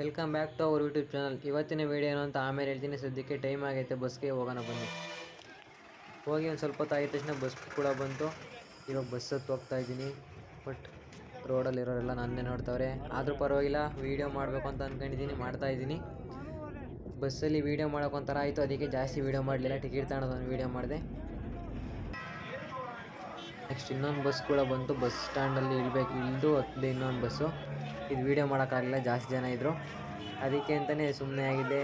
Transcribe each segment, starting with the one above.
Welcome back to our YouTube channel ಇವತ್ತಿನ video ಏನು ಅಂತ ಆಮೇಲೆ ಹೇಳ್ತೀನಿ. ಸದ್ಯಕ್ಕೆ ಟೈಮ್ ಆಗೈತೆ ಬಸ್ಗೆ ಹೋಗೋಣ ಬನ್ನಿ. ಹೋಗಿ ಒಂದು ಸ್ವಲ್ಪ ಹೊತ್ತು ಆಗಿದ ತಕ್ಷಣ ಬಸ್ ಕೂಡ ಬಂತು. ಇವಾಗ ಬಸ್ ಹತ್ತು ಹೋಗ್ತಾ ಇದ್ದೀನಿ. ಬಟ್ ರೋಡಲ್ಲಿರೋರೆಲ್ಲ ನನ್ನೇ ನೋಡ್ತಾವ್ರೆ. ಆದರೂ ಪರವಾಗಿಲ್ಲ ವೀಡಿಯೋ ಮಾಡಬೇಕು ಅಂತ ಅಂದ್ಕೊಂಡಿದ್ದೀನಿ ಮಾಡ್ತಾ ಇದ್ದೀನಿ. ಬಸ್ಸಲ್ಲಿ ವೀಡಿಯೋ ಮಾಡೋಕೆ ಒಂಥರ ಆಯಿತು. ಅದಕ್ಕೆ ಜಾಸ್ತಿ ವೀಡಿಯೋ ಮಾಡಲಿಲ್ಲ. ಟಿಕೆಟ್ ತಗೊಂಡು ಒಂದು ವೀಡಿಯೋ ಮಾಡಿದೆ. ನೆಕ್ಸ್ಟ್ ಇನ್ನೊಂದು ಬಸ್ ಕೂಡ ಬಂತು. ಬಸ್ ಸ್ಟ್ಯಾಂಡಲ್ಲಿ ಇಳಬೇಕು ಇಳಿದು ಹತ್ತಿದೆ ಇನ್ನೊಂದು ಬಸ್ಸು ಇದು ವೀಡಿಯೋ ಮಾಡೋಕ್ಕಾಗಲಿಲ್ಲ. ಜಾಸ್ತಿ ಜನ ಇದ್ದರು ಅದಕ್ಕೆ ಅಂತಲೇ ಸುಮ್ಮನೆ ಆಗಿದೆ.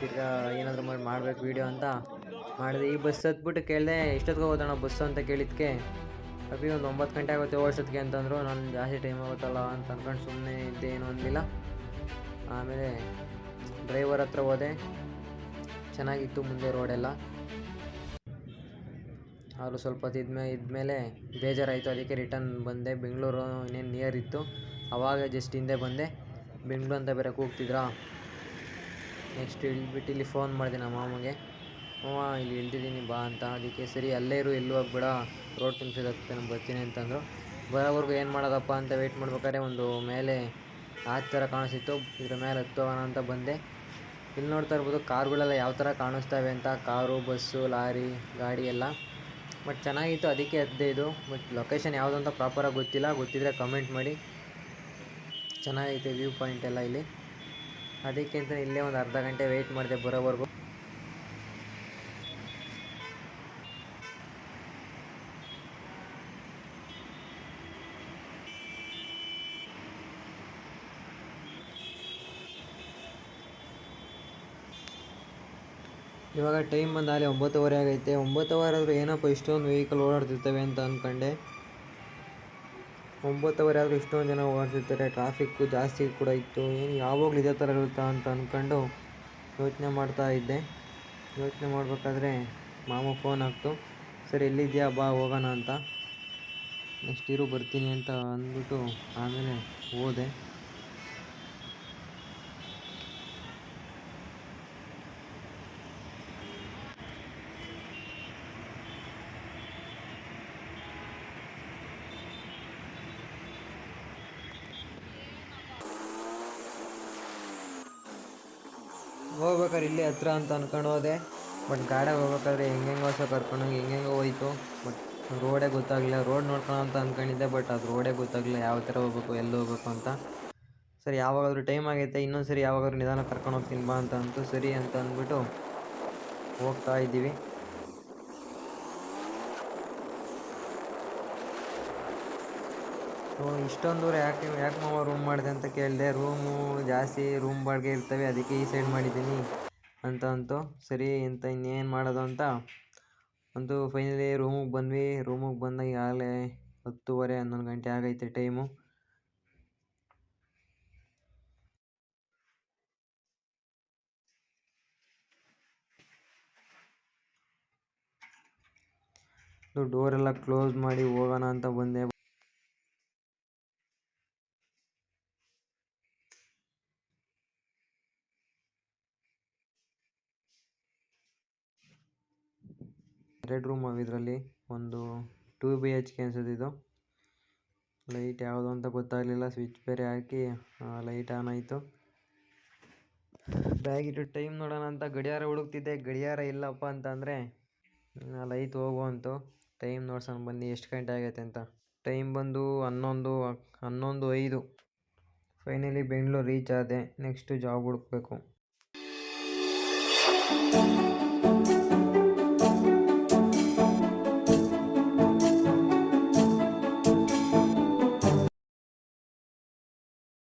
ತಿರ್ಗಾ ಏನಾದರೂ ಮಾಡಿ ಮಾಡಬೇಕು ವೀಡಿಯೋ ಅಂತ. ಮಾಡಿದೆ. ಈ ಬಸ್ ಹತ್ಬಿಟ್ಟು ಕೇಳಿದೆ ಎಷ್ಟೊತ್ತಿಗೆ ಹೋಗೋದಣ್ಣ ಬಸ್ಸು ಅಂತ ಕೇಳಿದ್ದಕ್ಕೆ ಅಭಿ ಒಂದು ಒಂಬತ್ತು ಗಂಟೆ ಆಗುತ್ತೆ ಓಡಿಸೋದಕ್ಕೆ ಅಂತಂದರು. ನಾನು ಜಾಸ್ತಿ ಟೈಮ್ ಆಗುತ್ತಲ್ಲ ಅಂತ ಅಂದ್ಕೊಂಡು ಸುಮ್ಮನೆ ಇದ್ದೆ. ಏನು ಅಂದಿಲ್ಲ. ಆಮೇಲೆ ಡ್ರೈವರ್ ಹತ್ರ ಹೋದೆ. ಚೆನ್ನಾಗಿತ್ತು ಮುಂದೆ ರೋಡೆಲ್ಲ ಅವರು ಸ್ವಲ್ಪ ಹೊತ್ತು ಇದ್ಮೇ ಇದ್ಮೇಲೆ ಬೇಜಾರಾಯಿತು. ಅದಕ್ಕೆ ರಿಟರ್ನ್ ಬಂದೆ. ಬೆಂಗಳೂರು ಇನ್ನೇನು ನಿಯರ್ ಇತ್ತು. ಅವಾಗ ಜಸ್ಟ್ ಹಿಂದೆ ಬಂದೆ. ಬೆಂಗಳೂರು ಅಂತ ಬೇರೆ ಕೂಗ್ತಿದ್ರಾ? ನೆಕ್ಸ್ಟ್ ಇಳ್ಬಿಟ್ಟು ಇಲ್ಲಿ ಫೋನ್ ಮಾಡಿದೆ ನಮ್ಮ ಮಾಮಗೆ. ಹ್ಞೂ ಇಲ್ಲಿ ಇಳ್ದಿದ್ದೀನಿ ಬಾ ಅಂತ. ಅದಕ್ಕೆ, ಸರಿ, ಅಲ್ಲೇ ಇರು, ಎಲ್ಲೂ ಹೋಗ್ಬೇಡ. ರೋಡ್ ತುಂಬಿಸೋದಾಗ್ತದೆ ನಾನು ಬರ್ತೀನಿ ಅಂತಂದರು. ಬರೋವರೆಗೂ ಏನು ಮಾಡೋದಪ್ಪ ಅಂತ ವೆಯ್ಟ್ ಮಾಡ್ಬೇಕಾದ್ರೆ ಒಂದು ಮೇಲೆ ಆ ಥರ ಕಾಣಿಸ್ತಿತ್ತು. ಇದ್ರ ಮೇಲೆ ಹತ್ತೋಗೋಣ ಅಂತ ಬಂದೆ. ಇಲ್ಲಿ ನೋಡ್ತಾ ಇರ್ಬೋದು, ಕಾರ್ಗಳೆಲ್ಲ ಯಾವ ಥರ ಕಾಣಿಸ್ತವೆ ಅಂತ. ಕಾರು, ಬಸ್ಸು, ಲಾರಿ, ಗಾಡಿ ಎಲ್ಲ. ಬಟ್ ಚೆನ್ನಾಗಿತ್ತು ಅದಕ್ಕೆ ಹತ್ತಿದೆ ಇದು. ಬಟ್ ಲೊಕೇಶನ್ ಯಾವುದು ಅಂತ ಪ್ರಾಪರಾಗಿ ಗೊತ್ತಿಲ್ಲ. ಗೊತ್ತಿದ್ದರೆ ಕಮೆಂಟ್ ಮಾಡಿ. ಚೆನ್ನಾಗೈತೆ ವ್ಯೂ ಪಾಯಿಂಟ್ ಎಲ್ಲ ಇಲ್ಲಿ. ಅದಕ್ಕೆ ಅಂತ ಇಲ್ಲೇ ಒಂದು ಅರ್ಧ ಗಂಟೆ ವೆಯ್ಟ್ ಮಾಡಿದೆ ಬರೋವರೆಗೂ. ಇವಾಗ ಟೈಮ್ ಬಂದು ಅಲ್ಲಿ ಒಂಬತ್ತುವರೆ ಆಗೈತೆ. ಒಂಬತ್ತುವರೆ ಆದರೂ ಏನಪ್ಪ ಇಷ್ಟೊಂದು ವೆಹಿಕಲ್ ಓಡಾಡ್ತಿರ್ತವೆ ಅಂತ ಅಂದ್ಕೊಂಡೆ ಒಂಬತ್ತುವರೆ ಆದರೂ ಇಷ್ಟೊಂದು ಜನ ಓಡಾಡ್ತಿರ್ತಾರೆ. ಟ್ರಾಫಿಕ್ಕು ಜಾಸ್ತಿ ಕೂಡ ಇತ್ತು. ಏನು ಯಾವಾಗಲೂ ಇದೇ ಥರ ಇರುತ್ತಾ ಅಂತ ಅಂದ್ಕೊಂಡು ಯೋಚನೆ ಮಾಡ್ತಾ ಇದ್ದೆ. ಯೋಚನೆ ಮಾಡಬೇಕಾದ್ರೆ ಮಾಮ ಫೋನ್ ಹಾಕ್ತು. ಸರಿ ಎಲ್ಲಿದ್ಯಾ ಬಾ, ಹೋಗೋಣ ಅಂತ. ನೆಕ್ಸ್ಟ್ ಇರು, ಬರ್ತೀನಿ ಅಂತ ಅಂದ್ಬಿಟ್ಟು ಆಮೇಲೆ ಹೋದೆ. ಹೋಗ್ಬೇಕಾದ್ರೆ ಇಲ್ಲೇ ಹತ್ರ ಅಂತ ಅನ್ಕೊಂಡು ಹೋದೆ. ಬಟ್ ಗಾಡಿಗೆ ಹೋಗ್ಬೇಕಾದ್ರೆ ಹೆಂಗೆಂಗೋ ಸಹ ಕರ್ಕೊಂಡೋಗಿ ಹೆಂಗೆಂಗೋ ಹೋಯ್ತು. ಬಟ್ ರೋಡೇ ಗೊತ್ತಾಗಲಿಲ್ಲ. ರೋಡ್ ನೋಡ್ಕೊಳ್ಳೋ ಅಂತ ಅಂದ್ಕೊಂಡಿದ್ದೆ ಬಟ್ ಅದು ರೋಡೇ ಗೊತ್ತಾಗಲಿಲ್ಲ. ಯಾವ ಥರ ಹೋಗ್ಬೇಕು, ಎಲ್ಲಿ ಹೋಗ್ಬೇಕು ಅಂತ. ಸರಿ, ಯಾವಾಗಾದ್ರೂ ಟೈಮ್ ಆಗೈತೆ ಇನ್ನೊಂದು ಸರಿ ಯಾವಾಗಾದ್ರೂ ನಿಧಾನ ಕರ್ಕೊಂಡು ಹೋಗ್ತೀನಿ ಬಾ ಅಂತ ಅಂತು ಸರಿ ಅಂತ ಅಂದ್ಬಿಟ್ಟು ಹೋಗ್ತಾ ಇದ್ದೀವಿ. ಸೊ ಇಷ್ಟೊಂದು ಯಾಕೆ ಯಾಕೆ ಮಾವ ರೂಮ್ ಮಾಡಿದೆ ಅಂತ ಕೇಳಿದೆ? ರೂಮು ಜಾಸ್ತಿ ರೂಮ್ ಬಾಡಿಗೆ ಇರ್ತವೆ, ಅದಕ್ಕೆ ಈ ಸೈಡ್ ಮಾಡಿದ್ದೀನಿ. ಅಂತ ಅಂತು, ಸರಿ ಅಂತ ಇನ್ನೇನು ಮಾಡೋದು ಅಂತ ಅಂತೂ ಫೈನಲಿ ರೂಮಿಗೆ ಬಂದ್ವಿ. ರೂಮಿಗೆ ಬಂದಾಗ ಆಗಲೇ ಹತ್ತುವರೆ, ಹನ್ನೊಂದು ಗಂಟೆ ಆಗೈತೆ ಟೈಮು ಡೋರೆಲ್ಲ ಕ್ಲೋಸ್ ಮಾಡಿ ಹೋಗೋಣ ಅಂತ ಬಂದೆ. ಎರಡು ರೂಮ್ ಇದರಲ್ಲಿ ಒಂದು ಟೂ ಬಿ ಎಚ್ ಕೆ ಅನ್ಸುತ್ತೆ ಲೈಟ್ ಯಾವುದು ಅಂತ ಗೊತ್ತಾಗಲಿಲ್ಲ, ಸ್ವಿಚ್ ಬೇರೆ ಹಾಕಿ ಲೈಟ್ ಆನ್ ಆಯಿತು. ಬ್ಯಾಗ್ ಇಟ್ಟು ಟೈಮ್ ನೋಡೋಣ ಅಂತ ಗಡಿಯಾರ ಹುಡುಕ್ತಿದ್ದೆ, ಗಡಿಯಾರ ಇಲ್ಲಪ್ಪ ಅಂತಂದರೆ ಲೈಟ್ ಹೋಗುವಂತು ಟೈಮ್ ನೋಡ್ಸೋಣ ಬನ್ನಿ, ಎಷ್ಟು ಗಂಟೆ ಆಗೈತೆ ಅಂತ. ಟೈಮ್ ಬಂದು ಹನ್ನೊಂದು ಹನ್ನೊಂದು ಐದು. ಫೈನಲಿ ಬೆಂಗಳೂರು ರೀಚ್ ಆದೆ, ನೆಕ್ಸ್ಟು ಜಾಬ್ ಹುಡುಕ್ಬೇಕು.